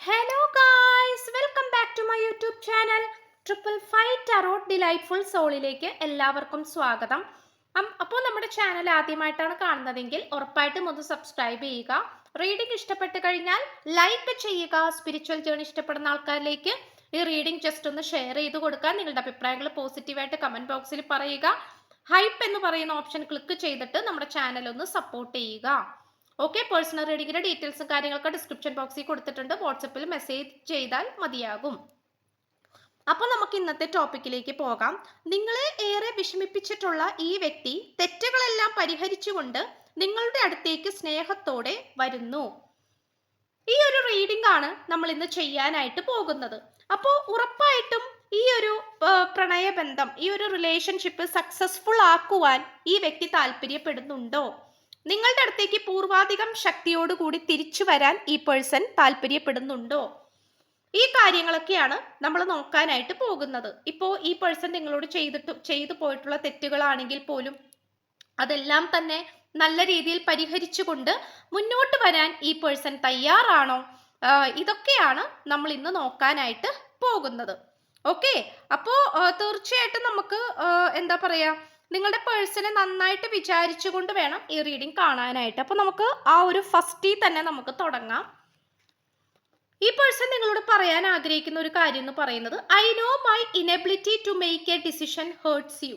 Hello guys welcome back to my YouTube channel triple five tarot delightful സോളിലേക്ക് എല്ലാവർക്കും സ്വാഗതം. അപ്പോൾ നമ്മുടെ ചാനൽ ആദ്യമായിട്ടാണ് കാണുന്നതെങ്കിൽ ഉറപ്പായിട്ടും ഒന്ന് സബ്സ്ക്രൈബ് ചെയ്യുക. റീഡിംഗ് ഇഷ്ടപ്പെട്ട് കഴിഞ്ഞാൽ ലൈക്ക് ചെയ്യുക. സ്പിരിച്വൽ ജേണി ഇഷ്ടപ്പെടുന്ന ആൾക്കാരിലേക്ക് ഈ റീഡിംഗ് ജസ്റ്റ് ഒന്ന് ഷെയർ ചെയ്ത് കൊടുക്കുക. നിങ്ങളുടെ അഭിപ്രായങ്ങൾ പോസിറ്റീവായിട്ട് കമന്റ് ബോക്സിൽ പറയുക. ഹൈപ്പ് എന്ന് പറയുന്ന ഓപ്ഷൻ ക്ലിക്ക് ചെയ്തിട്ട് നമ്മുടെ ചാനൽ ഒന്ന് സപ്പോർട്ട് ചെയ്യുക. ഓക്കെ പേഴ്സണൽ റീഡിങ്ങിന്റെ ഡീറ്റെയിൽസും കാര്യങ്ങളൊക്കെ ഡിസ്ക്രിപ്ഷൻ ബോക്സിൽ കൊടുത്തിട്ടുണ്ട്. വാട്സപ്പിൽ മെസ്സേജ് ചെയ്താൽ മതിയാകും. അപ്പോൾ നമുക്ക് ഇന്നത്തെ ടോപ്പിക്കിലേക്ക് പോകാം. നിങ്ങളെ ഏറെ വിഷമിപ്പിച്ചിട്ടുള്ള ഈ വ്യക്തി തെറ്റുകളെല്ലാം പരിഹരിച്ചുകൊണ്ട് നിങ്ങളുടെ അടുത്തേക്ക് സ്നേഹത്തോടെ വരുന്നു. ഈ ഒരു റീഡിംഗ് ആണ് നമ്മൾ ഇന്ന് ചെയ്യാനായിട്ട് പോകുന്നത്. അപ്പോൾ ഉറപ്പായിട്ടും ഈ ഒരു പ്രണയബന്ധം ഈ ഒരു റിലേഷൻഷിപ്പ് സക്സസ്ഫുൾ ആക്കുവാൻ ഈ വ്യക്തി താല്പര്യപ്പെടുന്നുണ്ടോ? നിങ്ങളുടെ അടുത്തേക്ക് പൂർവാധികം ശക്തിയോടുകൂടി തിരിച്ചു വരാൻ ഈ പേഴ്സൺ താല്പര്യപ്പെടുന്നുണ്ടോ? ഈ കാര്യങ്ങളൊക്കെയാണ് നമ്മൾ നോക്കാനായിട്ട് പോകുന്നത്. ഇപ്പോൾ ഈ പേഴ്സൺ നിങ്ങളോട് ചെയ്തിട്ട് ചെയ്തു പോയിട്ടുള്ള തെറ്റുകളാണെങ്കിൽ പോലും അതെല്ലാം തന്നെ നല്ല രീതിയിൽ പരിഹരിച്ചുകൊണ്ട് മുന്നോട്ട് വരാൻ ഈ പേഴ്സൺ തയ്യാറാണോ? ഇതൊക്കെയാണ് നമ്മൾ ഇന്ന് നോക്കാനായിട്ട് പോകുന്നത്. ഓക്കെ അപ്പോൾ തീർച്ചയായിട്ടും നമുക്ക് എന്താ പറയാ നിങ്ങളുടെ പേഴ്സണെ നന്നായിട്ട് വിചാരിച്ചുകൊണ്ട് വേണം ഈ റീഡിംഗ് കാണാനായിട്ട്. അപ്പോൾ നമുക്ക് ആ ഒരു ഫസ്റ്റിൽ തന്നെ നമുക്ക് തുടങ്ങാം. ഈ പേഴ്സൺ നിങ്ങളോട് പറയാൻ ആഗ്രഹിക്കുന്ന ഒരു കാര്യം എന്ന് പറയുന്നത് I know my inability to make a decision hurts you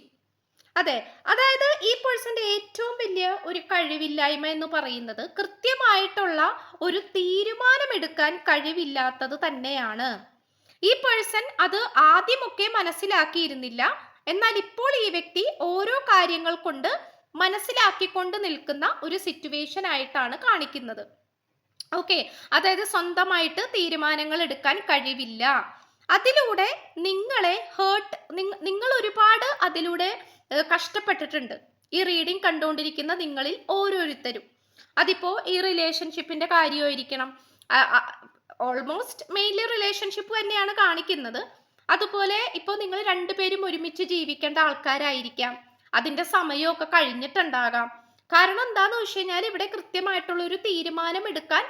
അതെ അതായത് ഈ പേഴ്സന്റെ ഏറ്റവും വലിയ ഒരു കഴിവില്ലായ്മ എന്ന് പറയുന്നത് കൃത്യമായിട്ടുള്ള ഒരു തീരുമാനമെടുക്കാൻ കഴിവില്ലാത്തത് തന്നെയാണ്. ഈ പേഴ്സൺ അത് ആദ്യമൊക്കെ മനസ്സിലാക്കിയിരുന്നില്ല. എന്നാൽ ഇപ്പോൾ ഈ വ്യക്തി ഓരോ കാര്യങ്ങൾ കൊണ്ട് മനസ്സിലാക്കിക്കൊണ്ട് നിൽക്കുന്ന ഒരു സിറ്റുവേഷൻ ആയിട്ടാണ് കാണിക്കുന്നത്. ഓക്കെ അതായത് സ്വന്തമായിട്ട് തീരുമാനങ്ങൾ എടുക്കാൻ കഴിവില്ല. അതിലൂടെ നിങ്ങളെ ഹേർട്ട് നിങ്ങൾ ഒരുപാട് അതിലൂടെ കഷ്ടപ്പെട്ടിട്ടുണ്ട്. ഈ റീഡിംഗ് കണ്ടുകൊണ്ടിരിക്കുന്ന നിങ്ങളിൽ ഓരോരുത്തരും. അതിപ്പോ ഈ റിലേഷൻഷിപ്പിന്റെ കാര്യമായിരിക്കണം. ഓൾമോസ്റ്റ് മെയിൻലി റിലേഷൻഷിപ്പ് തന്നെയാണ് കാണിക്കുന്നത്. അതുപോലെ ഇപ്പോൾ നിങ്ങൾ രണ്ടുപേരും ഒരുമിച്ച് ജീവിക്കേണ്ട ആൾക്കാരായിരിക്കാം. അതിന്റെ സമയമൊക്കെ കഴിഞ്ഞിട്ടുണ്ടാകാം. കാരണം എന്താന്ന് വെച്ച് കഴിഞ്ഞാൽ ഇവിടെ കൃത്യമായിട്ടുള്ള ഒരു തീരുമാനം എടുക്കാൻ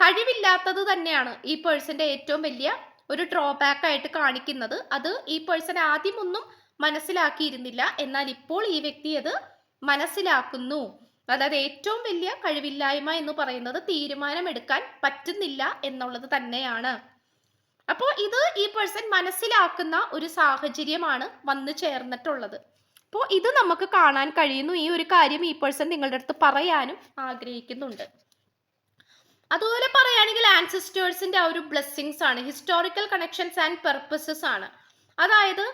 കഴിവില്ലാത്തത് തന്നെയാണ് ഈ പേഴ്സന്റെ ഏറ്റവും വലിയ ഒരു ഡ്രോബാക്ക് ആയിട്ട് കാണിക്കുന്നത്. അത് ഈ പേഴ്സൺ ആദ്യമൊന്നും മനസ്സിലാക്കിയിരുന്നില്ല. എന്നാൽ ഇപ്പോൾ ഈ വ്യക്തി അത് മനസ്സിലാക്കുന്നു. അതായത് ഏറ്റവും വലിയ കഴിവില്ലായ്മ എന്ന് പറയുന്നത് തീരുമാനമെടുക്കാൻ പറ്റുന്നില്ല എന്നുള്ളത് തന്നെയാണ്. അപ്പോൾ ഇത് ഈ പേഴ്സൺ മനസ്സിലാക്കുന്ന ഒരു സാഹചര്യമാണ് വന്നു ചേർന്നിട്ടുള്ളത്. അപ്പോൾ ഇത് നമുക്ക് കാണാൻ കഴിയുന്നു. ഈ ഒരു കാര്യം ഈ പേഴ്സൺ നിങ്ങളുടെ അടുത്ത് പറയാനും ആഗ്രഹിക്കുന്നുണ്ട്. അതുപോലെ പറയുകയാണെങ്കിൽ ആൻസിസ്റ്റേഴ്സിന്റെ ഒരു ബ്ലെസ്സിങ്സ് ആണ്. ഹിസ്റ്റോറിക്കൽ കണക്ഷൻസ് ആൻഡ് പെർപ്പസസ് ആണ്. അതായത്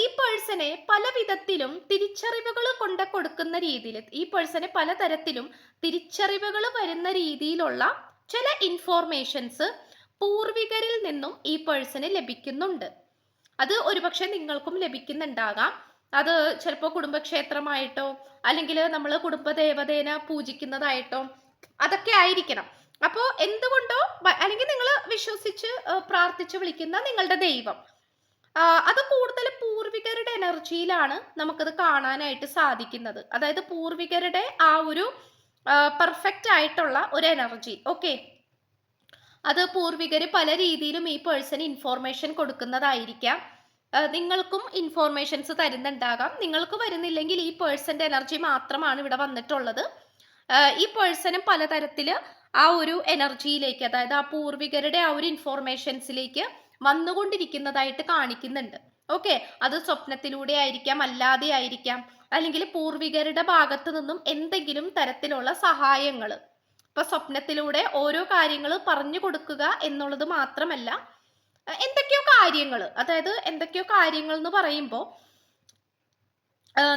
ഈ പേഴ്സണെ പല വിധത്തിലും തിരിച്ചറിവുകൾ കൊണ്ട് കൊടുക്കുന്ന രീതിയിൽ ഈ പേഴ്സണെ പലതരത്തിലും തിരിച്ചറിവുകൾ വരുന്ന രീതിയിലുള്ള ചില ഇൻഫോർമേഷൻസ് പൂർവികരിൽ നിന്നും ഈ പേഴ്സണ് ലഭിക്കുന്നുണ്ട്. അത് ഒരുപക്ഷെ നിങ്ങൾക്കും ലഭിക്കുന്നുണ്ടാകാം. അത് ചിലപ്പോൾ കുടുംബക്ഷേത്രമായിട്ടോ അല്ലെങ്കിൽ നമ്മൾ കുടുംബദേവതേനെ പൂജിക്കുന്നതായിട്ടോ അതൊക്കെ ആയിരിക്കണം. അപ്പോൾ എന്തുകൊണ്ടോ അല്ലെങ്കിൽ നിങ്ങൾ വിശ്വസിച്ച് പ്രാർത്ഥിച്ച് വിളിക്കുന്ന നിങ്ങളുടെ ദൈവം. അത് കൂടുതൽ പൂർവികരുടെ എനർജിയിലാണ് നമുക്കത് കാണാനായിട്ട് സാധിക്കുന്നത്. അതായത് പൂർവികരുടെ ആ ഒരു പെർഫെക്റ്റ് ആയിട്ടുള്ള ഒരു എനർജി. ഓക്കെ? അത് പൂർവികർ പല രീതിയിലും ഈ പേഴ്സൺ ഇൻഫോർമേഷൻ കൊടുക്കുന്നതായിരിക്കാം. നിങ്ങൾക്കും ഇൻഫോർമേഷൻസ് തരുന്നുണ്ടാകാം. നിങ്ങൾക്ക് വരുന്നില്ലെങ്കിൽ ഈ പേഴ്സന്റെ എനർജി മാത്രമാണ് ഇവിടെ വന്നിട്ടുള്ളത്. ഈ പേഴ്സണും പലതരത്തിൽ ആ ഒരു എനർജിയിലേക്ക് അതായത് ആ പൂർവികരുടെ ആ ഒരു ഇൻഫോർമേഷൻസിലേക്ക് വന്നുകൊണ്ടിരിക്കുന്നതായിട്ട് കാണിക്കുന്നുണ്ട്. ഓക്കെ? അത് സ്വപ്നത്തിലൂടെ ആയിരിക്കാം അല്ലാതെ ആയിരിക്കാം. അല്ലെങ്കിൽ പൂർവികരുടെ ഭാഗത്തു നിന്നും എന്തെങ്കിലും തരത്തിലുള്ള സഹായങ്ങൾ ഇപ്പൊ സ്വപ്നത്തിലൂടെ ഓരോ കാര്യങ്ങൾ പറഞ്ഞു കൊടുക്കുക എന്നുള്ളത് മാത്രമല്ല എന്തൊക്കെയോ കാര്യങ്ങൾ അതായത് എന്തൊക്കെയോ കാര്യങ്ങൾ എന്ന് പറയുമ്പോൾ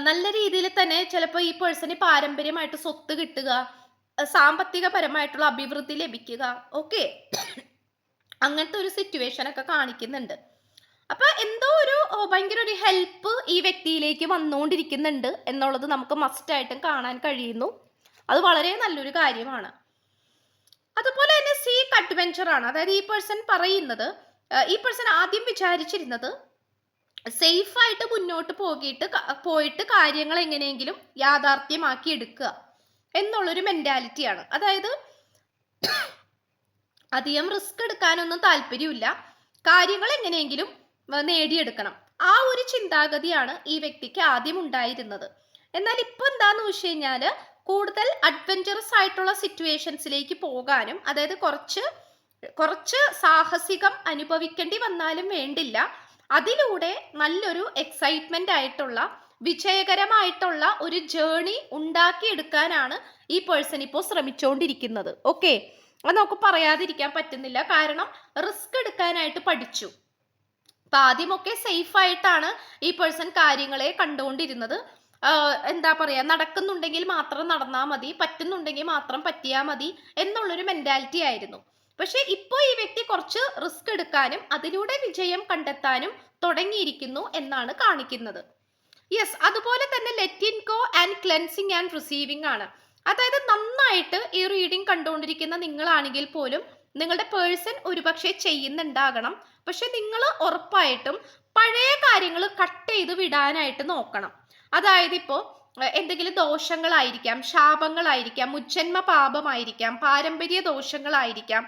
നല്ല രീതിയിൽ തന്നെ ചിലപ്പോൾ ഈ പേഴ്സണി പാരമ്പര്യമായിട്ട് സ്വത്ത് കിട്ടുക സാമ്പത്തികപരമായിട്ടുള്ള അഭിവൃദ്ധി ലഭിക്കുക ഓക്കെ അങ്ങനത്തെ ഒരു സിറ്റുവേഷൻ ഒക്കെ കാണിക്കുന്നുണ്ട്. അപ്പൊ എന്തോ ഒരു ഭയങ്കര ഒരു ഹെൽപ്പ് ഈ വ്യക്തിയിലേക്ക് വന്നുകൊണ്ടിരിക്കുന്നുണ്ട് എന്നുള്ളത് നമുക്ക് മസ്റ്റായിട്ടും കാണാൻ കഴിയുന്നു. അത് വളരെ നല്ലൊരു കാര്യമാണ്. അതുപോലെ തന്നെ സീക്ക് അഡ്വെഞ്ചർ ആണ്. അതായത് ഈ പേഴ്സൺ പറയുന്നത് ഈ പേഴ്സൺ ആദ്യം വിചാരിച്ചിരുന്നത് സേഫ് ആയിട്ട് മുന്നോട്ട് പോകിയിട്ട് പോയിട്ട് കാര്യങ്ങൾ എങ്ങനെയെങ്കിലും യാഥാർത്ഥ്യമാക്കി എടുക്കുക എന്നുള്ളൊരു മെന്റാലിറ്റിയാണ് അതായത് അധികം റിസ്ക് എടുക്കാനൊന്നും താല്പര്യമില്ല. കാര്യങ്ങൾ എങ്ങനെയെങ്കിലും നേടിയെടുക്കണം. ആ ഒരു ചിന്താഗതിയാണ് ഈ വ്യക്തിക്ക് ആദ്യം ഉണ്ടായിരുന്നത്. എന്നാൽ ഇപ്പൊ എന്താന്ന് വെച്ച് കഴിഞ്ഞാൽ കൂടുതൽ അഡ്വഞ്ചറസ് ആയിട്ടുള്ള സിറ്റുവേഷൻസിലേക്ക് പോകാനും അതായത് കുറച്ച് കുറച്ച് സാഹസികം അനുഭവിക്കേണ്ടി വന്നാലും വേണ്ടില്ല. അതിലൂടെ നല്ലൊരു എക്സൈറ്റ്മെന്റ് ആയിട്ടുള്ള വിജയകരമായിട്ടുള്ള ഒരു ജേണി ഉണ്ടാക്കിയെടുക്കാനാണ് ഈ പേഴ്സൺ ഇപ്പോൾ ശ്രമിച്ചുകൊണ്ടിരിക്കുന്നത് ഓക്കെ അത് നമുക്ക് പറയാതിരിക്കാൻ പറ്റുന്നില്ല. കാരണം റിസ്ക് എടുക്കാനായിട്ട് പഠിച്ചു. അപ്പൊ ആദ്യമൊക്കെ സേഫ് ആയിട്ടാണ് ഈ പേഴ്സൺ കാര്യങ്ങളെ കണ്ടുകൊണ്ടിരുന്നത്. എന്താ പറയാ നടക്കുന്നുണ്ടെങ്കിൽ മാത്രം നടന്നാൽ മതി പറ്റുന്നുണ്ടെങ്കിൽ മാത്രം പറ്റിയാൽ മതി എന്നുള്ളൊരു മെന്റാലിറ്റി ആയിരുന്നു. പക്ഷേ ഇപ്പോൾ ഈ വ്യക്തി കുറച്ച് റിസ്ക് എടുക്കാനും അതിലൂടെ വിജയം കണ്ടെത്താനും തുടങ്ങിയിരിക്കുന്നു എന്നാണ് കാണിക്കുന്നത്. യെസ് അതുപോലെ തന്നെ letting go and cleansing and receiving ആണ്. അതായത് നന്നായിട്ട് ഈ റീഡിംഗ് കണ്ടുകൊണ്ടിരിക്കുന്ന നിങ്ങളാണെങ്കിൽ പോലും നിങ്ങളുടെ പേഴ്സൺ ഒരുപക്ഷെ ചെയ്യുന്നുണ്ടാകണം. പക്ഷെ നിങ്ങൾ ഉറപ്പായിട്ടും പഴയ കാര്യങ്ങൾ കട്ട് ചെയ്ത് വിടാനായിട്ട് നോക്കണം. അതായത് ഇപ്പോൾ എന്തെങ്കിലും ദോഷങ്ങളായിരിക്കാം ശാപങ്ങളായിരിക്കാം മുജ്ജന്മ പാപമായിരിക്കാം പാരമ്പര്യ ദോഷങ്ങളായിരിക്കാം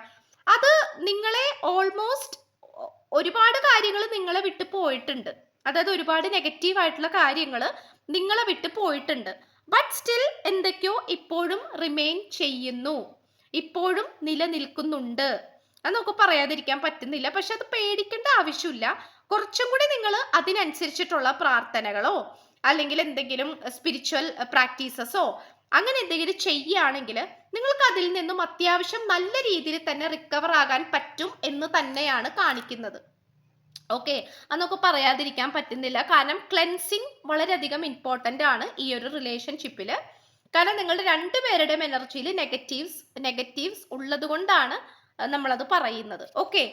അത് നിങ്ങളെ ഓൾമോസ്റ്റ് ഒരുപാട് കാര്യങ്ങൾ നിങ്ങളെ വിട്ടു പോയിട്ടുണ്ട്. അതായത് ഒരുപാട് നെഗറ്റീവ് ആയിട്ടുള്ള കാര്യങ്ങൾ നിങ്ങളെ വിട്ടു പോയിട്ടുണ്ട്. ബട്ട് സ്റ്റിൽ എന്തൊക്കെയോ ഇപ്പോഴും റിമെയിൻ ചെയ്യുന്നു. ഇപ്പോഴും നിലനിൽക്കുന്നുണ്ട്. അത് നമുക്ക് പറയാതിരിക്കാൻ പറ്റുന്നില്ല. പക്ഷെ അത് പേടിക്കേണ്ട ആവശ്യമില്ല. കുറച്ചും കൂടി നിങ്ങൾ അതിനനുസരിച്ചിട്ടുള്ള പ്രാർത്ഥനകളോ അല്ലെങ്കിൽ എന്തെങ്കിലും സ്പിരിച്വൽ പ്രാക്ടീസസോ അങ്ങനെ എന്തെങ്കിലും ചെയ്യുകയാണെങ്കിൽ നിങ്ങൾക്ക് അതിൽ നിന്നും അത്യാവശ്യം നല്ല രീതിയിൽ തന്നെ റിക്കവർ ആകാൻ പറ്റും എന്ന് തന്നെയാണ് കാണിക്കുന്നത്. ഓക്കെ അന്നൊക്കെ പറയാതിരിക്കാൻ പറ്റുന്നില്ല. കാരണം ക്ലെൻസിങ് വളരെയധികം ഇമ്പോർട്ടന്റ് ആണ് ഈ ഒരു റിലേഷൻഷിപ്പിൽ കാരണം നിങ്ങളുടെ രണ്ടുപേരുടെയും എനർജിയിൽ നെഗറ്റീവ്സ് നെഗറ്റീവ്സ് ഉള്ളത് കൊണ്ടാണ് നമ്മളത് പറയുന്നത്. ഓക്കെ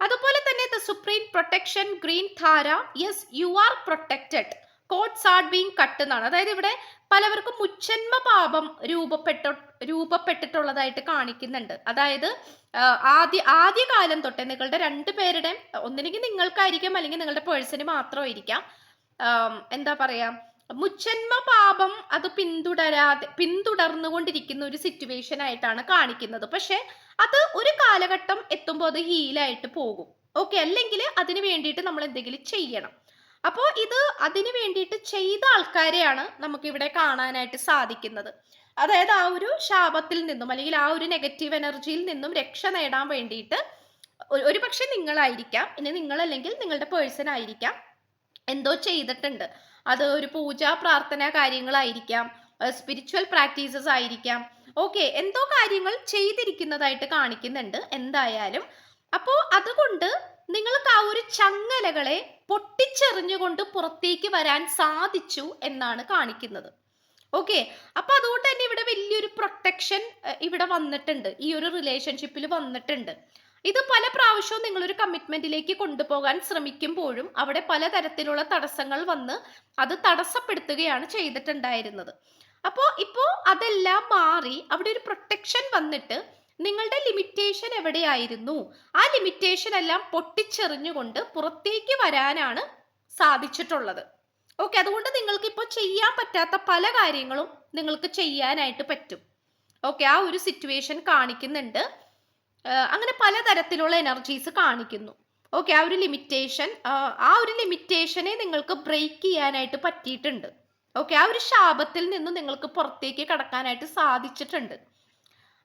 അതുപോലെ തന്നെ ദ സുപ്രീം പ്രൊട്ടക്ഷൻ ഗ്രീൻ ധാര yes you are protected cords are being cut എന്നാണ്. അതായത് ഇവിടെ പലവർക്കും മുച്ചന്മ പാപം രൂപപ്പെട്ട രൂപപ്പെട്ടിട്ടുള്ളതായിട്ട് കാണിക്കുന്നുണ്ട്. അതായത് ആദ്യ ആദ്യകാലം തൊട്ടേ നിങ്ങളുടെ രണ്ടുപേരുടെയും ഒന്നില്ലെങ്കിൽ നിങ്ങൾക്കായിരിക്കാം അല്ലെങ്കിൽ നിങ്ങളുടെ പേഴ്സന് മാത്രമായിരിക്കാം. എന്താ പറയാ മുച്ചന്മ പാപം അത് പിന്തുടരാതെ പിന്തുടർന്നുകൊണ്ടിരിക്കുന്ന ഒരു സിറ്റുവേഷൻ ആയിട്ടാണ് കാണിക്കുന്നത്. പക്ഷെ അത് ഒരു കാലഘട്ടം എത്തുമ്പോൾ അത് ഹീലായിട്ട് പോകും. ഓക്കെ അല്ലെങ്കിൽ അതിന് വേണ്ടിയിട്ട് നമ്മൾ എന്തെങ്കിലും ചെയ്യണം. അപ്പോൾ ഇത് അതിനു വേണ്ടിയിട്ട് ചെയ്ത ആൾക്കാരെയാണ് നമുക്കിവിടെ കാണാനായിട്ട് സാധിക്കുന്നത്. അതായത് ആ ഒരു ശാപത്തിൽ നിന്നും അല്ലെങ്കിൽ ആ ഒരു നെഗറ്റീവ് എനർജിയിൽ നിന്നും രക്ഷ നേടാൻ വേണ്ടിയിട്ട് ഒരു- പക്ഷെ നിങ്ങളായിരിക്കാം. ഇനി നിങ്ങളല്ലെങ്കിൽ നിങ്ങളുടെ പേഴ്സൺ ആയിരിക്കാം. എന്തോ ചെയ്തിട്ടുണ്ട്. അത് ഒരു പൂജ പ്രാർത്ഥന കാര്യങ്ങളായിരിക്കാം. സ്പിരിച്വൽ പ്രാക്ടീസസ് ആയിരിക്കാം. ഓക്കെ എന്തോ കാര്യങ്ങൾ ചെയ്തിരിക്കുന്നതായിട്ട് കാണിക്കുന്നുണ്ട് എന്തായാലും. അപ്പോൾ അതുകൊണ്ട് നിങ്ങൾക്ക് ആ ഒരു ചങ്ങലകളെ പൊട്ടിച്ചെറിഞ്ഞുകൊണ്ട് പുറത്തേക്ക് വരാൻ സാധിച്ചു എന്നാണ് കാണിക്കുന്നത്. ഓക്കെ അപ്പൊ അതുകൊണ്ട് തന്നെ ഇവിടെ വലിയൊരു പ്രൊട്ടക്ഷൻ ഇവിടെ വന്നിട്ടുണ്ട്. ഈ ഒരു റിലേഷൻഷിപ്പിൽ വന്നിട്ടുണ്ട്. ഇത് പല പ്രാവശ്യവും നിങ്ങളൊരു കമ്മിറ്റ്മെന്റിലേക്ക് കൊണ്ടുപോകാൻ ശ്രമിക്കുമ്പോഴും അവിടെ പലതരത്തിലുള്ള തടസ്സങ്ങൾ വന്ന് അത് തടസ്സപ്പെടുത്തുകയാണ് ചെയ്തിട്ടുണ്ടായിരുന്നത്. അപ്പോൾ ഇപ്പോൾ അതെല്ലാം മാറി അവിടെ ഒരു പ്രൊട്ടക്ഷൻ വന്നിട്ട് നിങ്ങളുടെ ലിമിറ്റേഷൻ എവിടെയായിരുന്നു? ആ ലിമിറ്റേഷൻ എല്ലാം പൊട്ടിച്ചെറിഞ്ഞുകൊണ്ട് പുറത്തേക്ക് വരാനാണ് സാധിച്ചിട്ടുള്ളത്. ഓക്കെ അതുകൊണ്ട് നിങ്ങൾക്ക് ഇപ്പോൾ ചെയ്യാൻ പറ്റാത്ത പല കാര്യങ്ങളും നിങ്ങൾക്ക് ചെയ്യാനായിട്ട് പറ്റും. ഓക്കെ ആ ഒരു സിറ്റുവേഷൻ കാണിക്കുന്നുണ്ട്. അങ്ങനെ പലതരത്തിലുള്ള എനർജീസ് കാണിക്കുന്നു. ഓക്കെ ആ ഒരു ലിമിറ്റേഷൻ ആ ഒരു ലിമിറ്റേഷനെ നിങ്ങൾക്ക് ബ്രേക്ക് ചെയ്യാനായിട്ട് പറ്റിയിട്ടുണ്ട്. ഓക്കെ ആ ഒരു ശാപത്തിൽ നിന്ന് നിങ്ങൾക്ക് പുറത്തേക്ക് കടക്കാനായിട്ട് സാധിച്ചിട്ടുണ്ട്.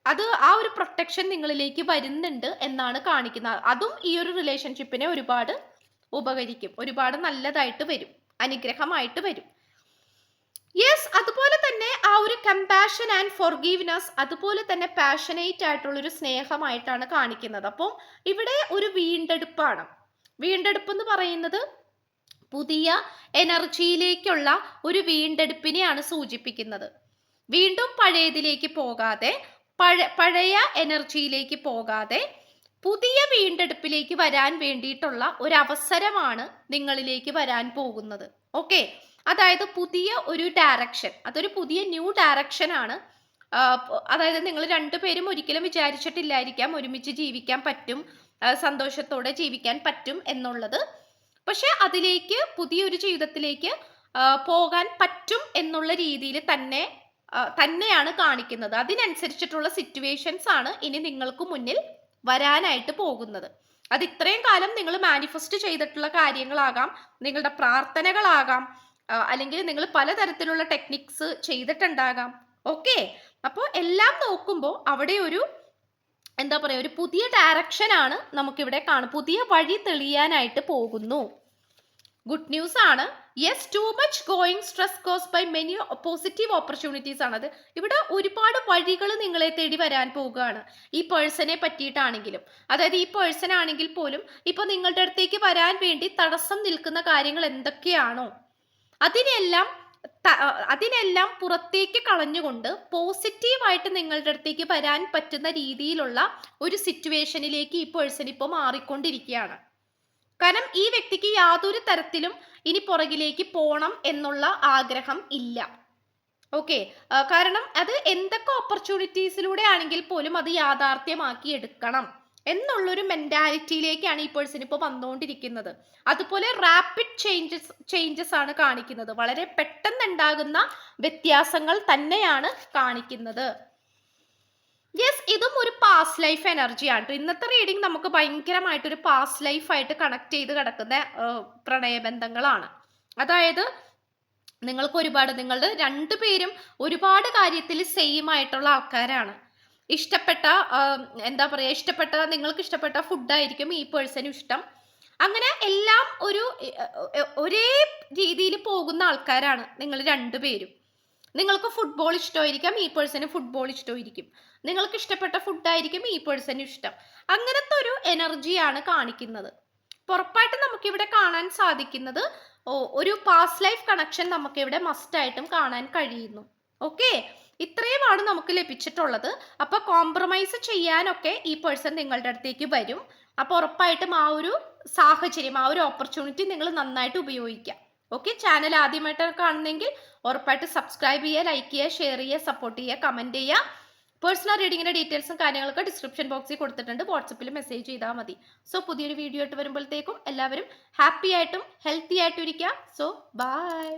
അത് ആ ഒരു പ്രൊട്ടക്ഷൻ നിങ്ങളിലേക്ക് വരുന്നുണ്ട് എന്നാണ് കാണിക്കുന്നത്. അതും ഈ ഒരു റിലേഷൻഷിപ്പിനെ ഒരുപാട് ഉപകരിക്കും. ഒരുപാട് നല്ലതായിട്ട് വരും. അനുഗ്രഹമായിട്ട് വരും. യെസ് അതുപോലെ തന്നെ ആ ഒരു കമ്പാഷൻ ആൻഡ് ഫോർഗീവ്നെസ് അതുപോലെ തന്നെ പാഷനേറ്റ് ആയിട്ടുള്ള ഒരു സ്നേഹമായിട്ടാണ് കാണിക്കുന്നത്. അപ്പോൾ ഇവിടെ ഒരു വീണ്ടെടുപ്പാണ്. വീണ്ടെടുപ്പ് എന്ന് പറയുന്നത് പുതിയ എനർജിയിലേക്കുള്ള ഒരു വീണ്ടെടുപ്പിനെയാണ് സൂചിപ്പിക്കുന്നത്. വീണ്ടും പഴയതിലേക്ക് പോകാതെ പഴ പഴയ എനർജിയിലേക്ക് പോകാതെ പുതിയ വീണ്ടെടുപ്പിലേക്ക് വരാൻ വേണ്ടിയിട്ടുള്ള ഒരു അവസരമാണ് നിങ്ങളിലേക്ക് വരാൻ പോകുന്നത്. ഓക്കെ? അതായത് പുതിയ ഒരു ഡയറക്ഷൻ അതൊരു പുതിയ ന്യൂ ഡയറക്ഷൻ ആണ്. അതായത് നിങ്ങൾ രണ്ടുപേരും ഒരിക്കലും വിചാരിച്ചിട്ടില്ലായിരിക്കാം ഒരുമിച്ച് ജീവിക്കാൻ പറ്റും സന്തോഷത്തോടെ ജീവിക്കാൻ പറ്റും എന്നുള്ളത്. പക്ഷെ അതിലേക്ക് പുതിയൊരു ജീവിതത്തിലേക്ക് പോകാൻ പറ്റും എന്നുള്ള രീതിയിൽ തന്നെ തന്നെയാണ് കാണിക്കുന്നത്. അതിനനുസരിച്ചിട്ടുള്ള സിറ്റുവേഷൻസ് ആണ് ഇനി നിങ്ങൾക്ക് മുന്നിൽ വരാനായിട്ട് പോകുന്നത്. അത് ഇത്രയും കാലം നിങ്ങൾ മാനിഫെസ്റ്റ് ചെയ്തിട്ടുള്ള കാര്യങ്ങളാകാം നിങ്ങളുടെ പ്രാർത്ഥനകളാകാം അല്ലെങ്കിൽ നിങ്ങൾ പലതരത്തിലുള്ള ടെക്നിക്സ് ചെയ്തിട്ടുണ്ടാകാം. ഓക്കെ അപ്പോൾ എല്ലാം നോക്കുമ്പോൾ അവിടെ ഒരു എന്താ പറയുക ഒരു പുതിയ ഡയറക്ഷൻ ആണ് നമുക്കിവിടെ കാണും പുതിയ വഴി തെളിയാനായിട്ട് പോകുന്നു. ഗുഡ് ന്യൂസ് ആണ്. Yes too much going stress cause by many positive opportunities ആണത് ഇവിടെ ഒരുപാട് വഴികൾ നിങ്ങളെ തേടി വരാൻ പോവുകയാണ്. ഈ പേഴ്സണെ പറ്റിയിട്ടാണെങ്കിലും. അതായത് ഈ പേഴ്സൺ ആണെങ്കിൽ പോലും ഇപ്പൊ നിങ്ങളുടെ അടുത്തേക്ക് വരാൻ വേണ്ടി തടസ്സം നിൽക്കുന്ന കാര്യങ്ങൾ എന്തൊക്കെയാണോ? അതിനെല്ലാം അതിനെല്ലാം പുറത്തേക്ക് കളഞ്ഞുകൊണ്ട് പോസിറ്റീവായിട്ട് നിങ്ങളുടെ അടുത്തേക്ക് വരാൻ പറ്റുന്ന രീതിയിലുള്ള ഒരു സിറ്റുവേഷനിലേക്ക് ഈ പേഴ്സൺ ഇപ്പോൾ മാറിക്കൊണ്ടിരിക്കുകയാണ്. കാരണം ഈ വ്യക്തിക്ക് യാതൊരു തരത്തിലും ഇനി പുറകിലേക്ക് പോണം എന്നുള്ള ആഗ്രഹം ഇല്ല. ഓക്കെ കാരണം അത് എന്തൊക്കെ ഓപ്പർച്യൂണിറ്റീസിലൂടെ ആണെങ്കിൽ പോലും അത് യാഥാർത്ഥ്യമാക്കി എടുക്കണം എന്നുള്ളൊരു മെന്റാലിറ്റിയിലേക്കാണ് ഈ പേഴ്സൺ ഇപ്പോൾ വന്നുകൊണ്ടിരിക്കുന്നത് അതുപോലെ റാപ്പിഡ് ചേഞ്ചസ് ചേഞ്ചസ് ആണ് കാണിക്കുന്നത്. വളരെ പെട്ടെന്ന് ഉണ്ടാകുന്ന വ്യത്യാസങ്ങൾ തന്നെയാണ് കാണിക്കുന്നത്. യെസ് ഇതും ഒരു പാസ്റ്റ് ലൈഫ് എനർജിയാണ് ട്ടോ. ഇന്നത്തെ റീഡിങ് നമുക്ക് ഭയങ്കരമായിട്ട് ഒരു പാസ്റ്റ് ലൈഫായിട്ട് കണക്ട് ചെയ്ത് കിടക്കുന്ന പ്രണയബന്ധങ്ങളാണ്. അതായത് നിങ്ങൾക്ക് ഒരുപാട് നിങ്ങളുടെ രണ്ടുപേരും ഒരുപാട് കാര്യത്തിൽ സെയിം ആയിട്ടുള്ള ആൾക്കാരാണ്. ഇഷ്ടപ്പെട്ട എന്താ പറയുക ഇഷ്ടപ്പെട്ട നിങ്ങൾക്ക് ഇഷ്ടപ്പെട്ട ഫുഡായിരിക്കും ഈ പേഴ്സണും ഇഷ്ടം. അങ്ങനെ എല്ലാം ഒരു ഒരേ രീതിയിൽ പോകുന്ന ആൾക്കാരാണ് നിങ്ങൾ രണ്ടുപേരും നിങ്ങൾക്ക് ഫുട്ബോൾ ഇഷ്ടമായിരിക്കാം ഈ പേഴ്സന് ഫുട്ബോൾ ഇഷ്ടമായിരിക്കും. നിങ്ങൾക്ക് ഇഷ്ടപ്പെട്ട ഫുഡായിരിക്കും ഈ പേഴ്സന് ഇഷ്ടം. അങ്ങനത്തെ ഒരു എനർജിയാണ് കാണിക്കുന്നത്. പുറപ്പായിട്ട് നമുക്കിവിടെ കാണാൻ സാധിക്കുന്നത് ഓ ഒരു പാസ്റ്റ് ലൈഫ് കണക്ഷൻ നമുക്കിവിടെ മസ്റ്റായിട്ടും കാണാൻ കഴിയുന്നു. ഓക്കെ ഇത്രയുമാണ് നമുക്ക് ലഭിച്ചിട്ടുള്ളത്. അപ്പൊ കോംപ്രമൈസ് ചെയ്യാനൊക്കെ ഈ പേഴ്സൺ നിങ്ങളുടെ അടുത്തേക്ക് വരും. അപ്പൊ ഉറപ്പായിട്ടും ആ ഒരു സാഹചര്യം ആ ഒരു ഓപ്പർച്യൂണിറ്റി നിങ്ങൾ നന്നായിട്ട് ഉപയോഗിക്കാം. ഓക്കെ ചാനൽ ആദ്യമായിട്ടാണ് കാണുന്നെങ്കിൽ ഉറപ്പായിട്ട് സബ്സ്ക്രൈബ് ചെയ്യുക ലൈക്ക് ചെയ്യുക ഷെയർ ചെയ്യുക സപ്പോർട്ട് ചെയ്യുക കമന്റ് ചെയ്യുക. പേഴ്സണൽ റീഡിങ്ങിന്റെ ഡീറ്റെയിൽസും കാര്യങ്ങളൊക്കെ ഡിസ്ക്രിപ്ഷൻ ബോക്സിൽ കൊടുത്തിട്ടുണ്ട്. വാട്സപ്പിൽ മെസ്സേജ് ചെയ്താൽ മതി. സോ പുതിയൊരു വീഡിയോ ആയിട്ട് വരുമ്പോഴത്തേക്കും എല്ലാവരും ഹാപ്പി ആയിട്ടും ഹെൽത്തി ആയിട്ടും ഇരിക്കുക. So by